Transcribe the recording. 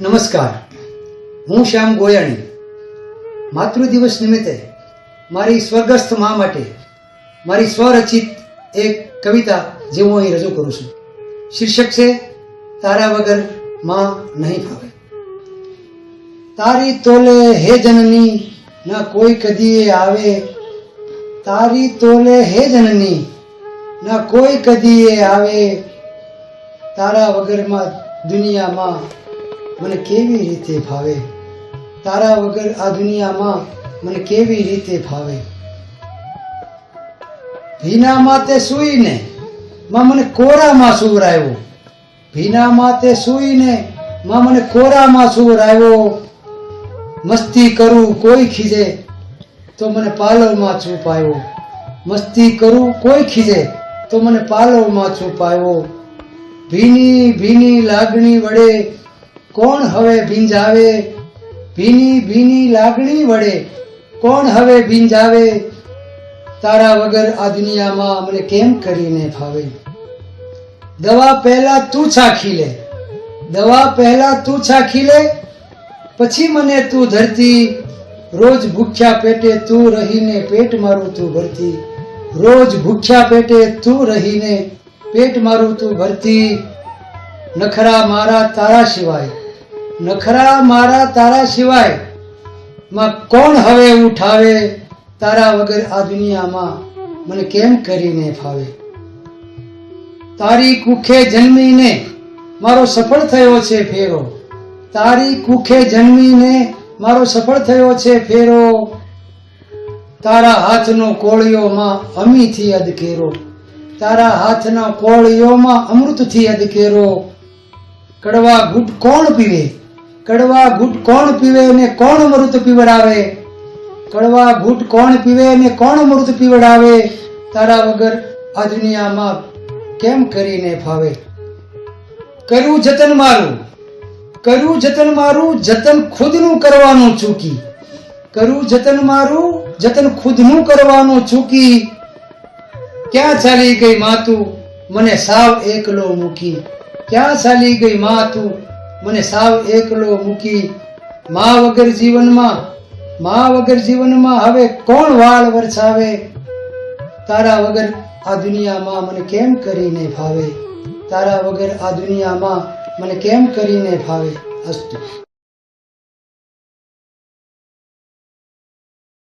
નમસ્કાર. હું શ્યામ ગોયાણી. માતૃ દિવસ નિમિત્તે મારી સ્વર્ગસ્થ મા માટે મારી સ્વરચિત એક કવિતા જે હું અહીં રજૂ કરું છું. શીર્ષક છે, તારા વગરમાં નહીં ફાવે. તારી તોલે હે જનની, ન કોઈ કદી આવે. તારી તોલે હે જનની, ન કોઈ કદી આવે. તારા વગરમાં દુનિયામાં મને કેવી રીતે ભાવે તારા વગર આ દુનિયામાં મને કેવી રીતે ભાવે ભીના માતે સૂઈને માં મને કોરામાં સુવરાયો. ભીના માતે સૂઈને માં મને કોરામાં સુવરાયો. મસ્તી કરું કોઈ ખીજે તો મને પાલવમાં છુપાયો. મસ્તી કરું કોઈ ખીજે તો મને પાલવમાં છુપાયો. ભીની ભીની લાગણી વડે કોણ હવે ભીંજાવે? ભીની ભીની લાગણી વડે કોણ હવે ભીંજાવે? તારા વગર આ દુનિયામાં અમને કેમ કરીને ફાવે? દવા પહેલા તું છાખી લે. દવા પહેલા તું છાખી લે, પછી મને તું ધરતી. રોજ ભૂખ્યા પેટે તું રહીને પેટ મારું તું ભરતી. રોજ ભૂખ્યા પેટે તું રહીને પેટ મારું તું ભરતી. નખરા મારા તારા સિવાય. નખરા મારા તારા સિવાયમાં કોણ હવે ઉઠાવે? તારા વગર આ દુનિયામાં મને કેમ કરીને ફાવે? તારી કુખે જન્મીને મારો સફળ થયો છે ફેરો. તારી કુખે જન્મીને મારો સફળ થયો છે ફેરો. તારા હાથનો કોળિયોમાં અમીથી અદકેરો તારા હાથના કોળિયોમાં અમૃતથી અદકેરો કડવા ઘૂંટ કોણ પીવે? કડવા ઘૂટ કોણ પીવે ને કોણ મૃત પીવડાવે? કડવા ઘૂટ કોણ પીવે ને કોણ મૃત પીવડાવે? તારા વગર આ દુનિયામાં કેમ કરીને ફાવે? કર્યું જતન મારું. કર્યું જતન મારું, જતન ખુદનું કરવાનું ચૂકી. કરું જતન મારું, જતન ખુદનું કરવાનું ચૂકી. ક્યાં ચાલી ગઈ માતું મને સાવ એકલો મૂકી. ક્યાં ચાલી ગઈ મા તું? મને સાવ એકલો મૂકી મા વગર જીવનમાં, મા વગર જીવનમાં હવે કોણ વાળ વરસાવે? તારા વગર આ દુનિયામાં મને કેમ કરીને ભાવે? તારા વગર આ દુનિયામાં મને કેમ કરીને ભાવે? અસ્તુ.